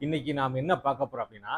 இன்னைக்கு நாம் என்ன பார்க்க போறோம் அப்படின்னா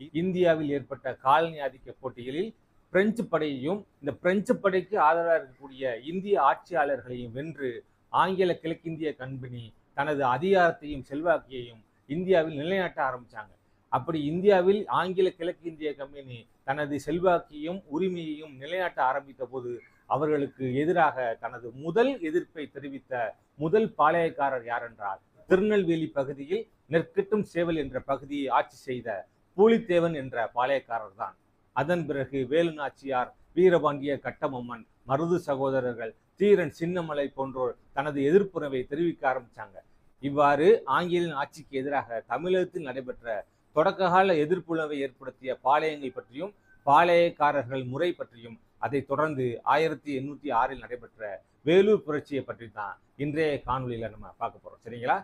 இ- இந்தியாவில் ஏற்பட்ட காலனி ஆதிக்க போட்டிகளில் பிரெஞ்சு படையையும் இந்த பிரெஞ்சு படைக்கு ஆதரவாக இருக்கக்கூடிய இந்திய ஆட்சியாளர்களையும் வென்று ஆங்கில கிழக்கிந்திய கம்பெனி தனது அதிகாரத்தையும் செல்வாக்கையையும் இந்தியாவில் நிலைநாட்ட ஆரம்பித்தாங்க அப்படி இந்தியாவில் ஆங்கில கிழக்கிந்திய கம்பெனி தனது செல்வாக்கையும் உரிமையையும் நிலைநாட்ட ஆரம்பித்த போது அவர்களுக்கு எதிராக தனது முதல் எதிர்ப்பை தெரிவித்த முதல் பாளையக்காரர் யார் என்றால் திருநெல்வேலி பகுதியில் நெற்கட்டும் சேவல் என்ற பகுதியை ஆட்சி செய்த பூலித்தேவன் என்ற பாளையக்காரர் தான். அதன் பிறகு வேலு நாச்சியார் வீரபாண்டிய கட்டபொம்மன் மருது சகோதரர்கள் தீரன் சின்னமலை போன்றோர் தனது எதிர்ப்புறவை தெரிவிக்க ஆரம்பிச்சாங்க. இவ்வாறு ஆங்கிலின் ஆட்சிக்கு எதிராக தமிழகத்தில் நடைபெற்ற தொடக்ககால எதிர்ப்புணவை ஏற்படுத்திய பாளையங்கள் பற்றியும் பாளையக்காரர்கள் முறை பற்றியும் அதைத் தொடர்ந்து ஆயிரத்தி எண்ணூற்றி ஆறில் நடைபெற்ற வேலூர் புரட்சியை பற்றி தான் இன்றைய காணொலியில் நம்ம பார்க்க போகிறோம் சரிங்களா?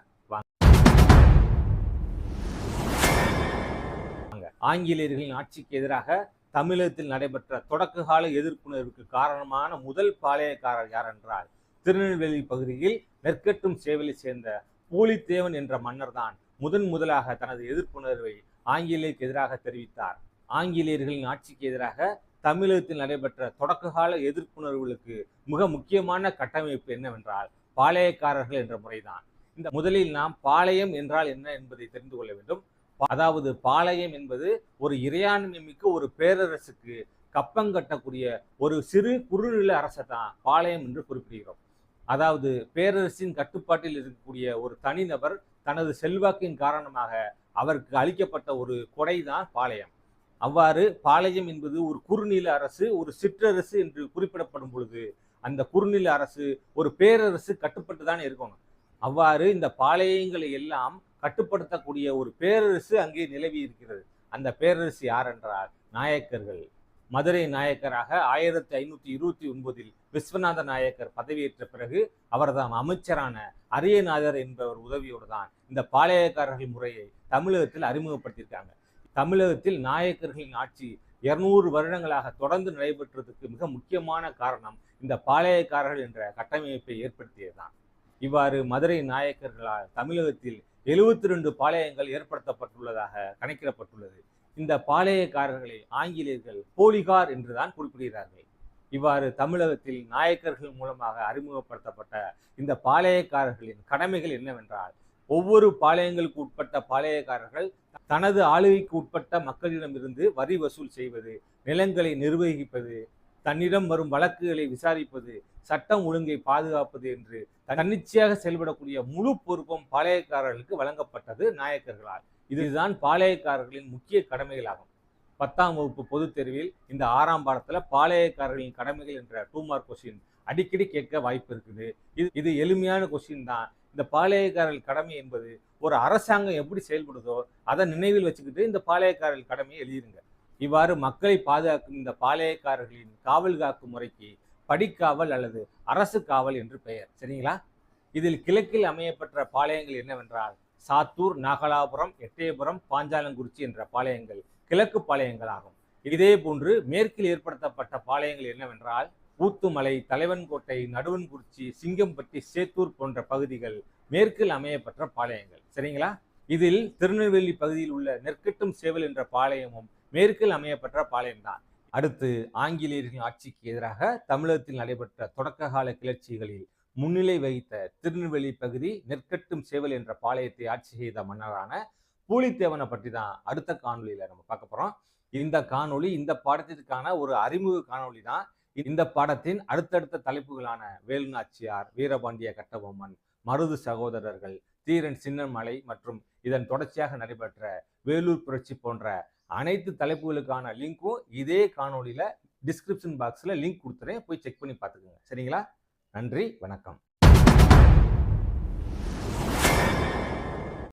ஆங்கிலேயர்களின் ஆட்சிக்கு எதிராக தமிழகத்தில் நடைபெற்ற தொடக்ககால எதிர்ப்புணர்வுக்கு காரணமான முதல் பாளையக்காரர் யார் என்றால் திருநெல்வேலி பகுதியில் நெற்கட்டும் சேவலை சேர்ந்த பூலித்தேவன் என்ற மன்னர் தான் முதன் முதலாக தனது எதிர்ப்புணர்வை ஆங்கிலேயருக்கு எதிராக தெரிவித்தார். ஆங்கிலேயர்களின் ஆட்சிக்கு எதிராக தமிழகத்தில் நடைபெற்ற தொடக்ககால எதிர்ப்புணர்வுகளுக்கு மிக முக்கியமான கட்டமைப்பு என்னவென்றால் பாளையக்காரர்கள் என்ற முறைதான். இந்த முதலில் நாம் பாளையம் என்றால் என்ன என்பதை தெரிந்து கொள்ள வேண்டும். அதாவது பாளையம் என்பது ஒரு இறையாண்மை மிக்க ஒரு பேரரசுக்கு கப்பம் கட்டக்கூடிய ஒரு சிறு குறுநில அரசை தான் பாளையம் என்று குறிப்பிடுகிறோம். அதாவது பேரரசின் கட்டுப்பாட்டில் இருக்கக்கூடிய ஒரு தனிநபர் தனது செல்வாக்கின் காரணமாக அவருக்கு அளிக்கப்பட்ட ஒரு கொடை தான் பாளையம். அவ்வாறு பாளையம் என்பது ஒரு குறுநில அரசு ஒரு சிற்றரசு என்று குறிப்பிடப்படும் பொழுது அந்த குறுநில அரசு ஒரு பேரரசு கட்டுப்பட்டு தான் இருக்கணும். அவ்வாறு இந்த பாளையங்களை எல்லாம் கட்டுப்படுத்தக்கூடிய ஒரு பேரரசு அங்கே நிலவி இருக்கிறது. அந்த பேரரசு யார் என்றால் நாயக்கர்கள். மதுரை நாயக்கராக ஆயிரத்தி ஐநூத்தி இருபத்தி ஒன்பதில் விஸ்வநாத நாயக்கர் பதவியேற்ற பிறகு அவர்தாம் அமைச்சரான அரியநாதர் என்பவர் உதவியோடு தான் இந்த பாளையக்காரர்கள் முறையை தமிழகத்தில் அறிமுகப்படுத்தியிருக்காங்க. தமிழகத்தில் நாயக்கர்களின் ஆட்சி இருநூறு வருடங்களாக தொடர்ந்து நடைபெற்றதுக்கு மிக முக்கியமான காரணம் இந்த பாளையக்காரர்கள் என்ற கட்டமைப்பை ஏற்படுத்தியதுதான். இவ்வாறு மதுரை நாயக்கர்களால் தமிழகத்தில் எழுபத்தி ரெண்டு பாளையங்கள் ஏற்படுத்தப்பட்டுள்ளதாக கணக்கிடப்பட்டுள்ளது. இந்த பாளையக்காரர்களை ஆங்கிலேயர்கள் போலிகார் என்றுதான் குறிப்பிடுகிறார்கள். இவ்வாறு தமிழகத்தில் நாயக்கர்கள் மூலமாக அறிமுகப்படுத்தப்பட்ட இந்த பாளையக்காரர்களின் கடமைகள் என்னவென்றால் ஒவ்வொரு பாளையங்களுக்கு உட்பட்ட பாளையக்காரர்கள் தனது ஆளுகைக்கு உட்பட்ட மக்களிடமிருந்து வரி வசூல் செய்வது நிலங்களை நிர்வகிப்பது தன்னிடம் வரும் வழக்குகளை விசாரிப்பது சட்டம் ஒழுங்கை பாதுகாப்பது என்று தன்னிச்சையாக செயல்படக்கூடிய முழு பொறுப்பும் பாளையக்காரர்களுக்கு வழங்கப்பட்டது நாயக்கர்களால். இதுதான் பாளையக்காரர்களின் முக்கிய கடமைகளாகும். பத்தாம் வகுப்பு பொதுத் தேர்வில் இந்த ஆறாம் பாடத்தில் பாளையக்காரர்களின் கடமைகள் என்ற டூ மார்க் கொஸ்டின் அடிக்கடி கேட்க வாய்ப்பு இருக்குது. இது இது எளிமையான கொஸ்டின் தான். இந்த பாளையக்காரர்கள் கடமை என்பது ஒரு அரசாங்கம் எப்படி செயல்படுதோ அதை நினைவில் வச்சுக்கிட்டு இந்த பாளையக்காரர்கள் கடமையை எழுதிருங்க. இவ்வாறு மக்களை பாதுகாக்கும் இந்த பாளையக்காரர்களின் காவல் காக்கும் முறைக்கு படிக்காவல் அல்லது அரசு காவல் என்று பெயர். சரிங்களா? இதில் கிழக்கில் அமையப்பட்ட பாளையங்கள் என்னவென்றால் சாத்தூர் நாகலாபுரம் எட்டயபுரம் பாஞ்சாலங்குறிச்சி என்ற பாளையங்கள் கிழக்கு பாளையங்கள் ஆகும். இதே போன்று மேற்கில் ஏற்படுத்தப்பட்ட பாளையங்கள் என்னவென்றால் ஊத்துமலை தலைவன்கோட்டை நடுவன்குறிச்சி சிங்கம்பட்டி சேத்தூர் போன்ற பகுதிகள் மேற்கில் அமையப்பெற்ற பாளையங்கள். சரிங்களா? இதில் திருநெல்வேலி பகுதியில் உள்ள நெற்கட்டும் சேவல் என்ற பாளையமும் மேற்கில் அமையப்பட்ட பாளையம்தான். அடுத்து ஆங்கிலேயர்களின் ஆட்சிக்கு எதிராக தமிழகத்தில் நடைபெற்ற தொடக்ககால கிளர்ச்சிகளில் முன்னிலை வகித்த திருநெல்வேலி பகுதி நெற்கட்டும் சேவல் என்ற பாளையத்தை ஆட்சி செய்த மன்னரான பூலித்தேவனை பற்றி தான் அடுத்த காணொலியில் நம்ம பார்க்க போகிறோம் இந்த காணொளி இந்த பாடத்திற்கான ஒரு அறிமுக காணொளி தான் இந்த பாடத்தின் அடுத்தடுத்த தலைப்புகளான வேலுநாச்சியார் வீரபாண்டிய கட்டபொம்மன் மருது சகோதரர்கள் தீரன் சின்னமலை மற்றும் இதன் தொடர்ச்சியாக நடைபெற்ற வேலூர் புரட்சி போன்ற அனைத்து தலைப்புகளுக்கான லிங்க்கும் இதே காணொலியில் டிஸ்கிரிப்ஷன் பாக்ஸில் லிங்க் கொடுத்துறேன். போய் செக் பண்ணி பார்த்துக்கோங்க. சரிங்களா? நன்றி வணக்கம்.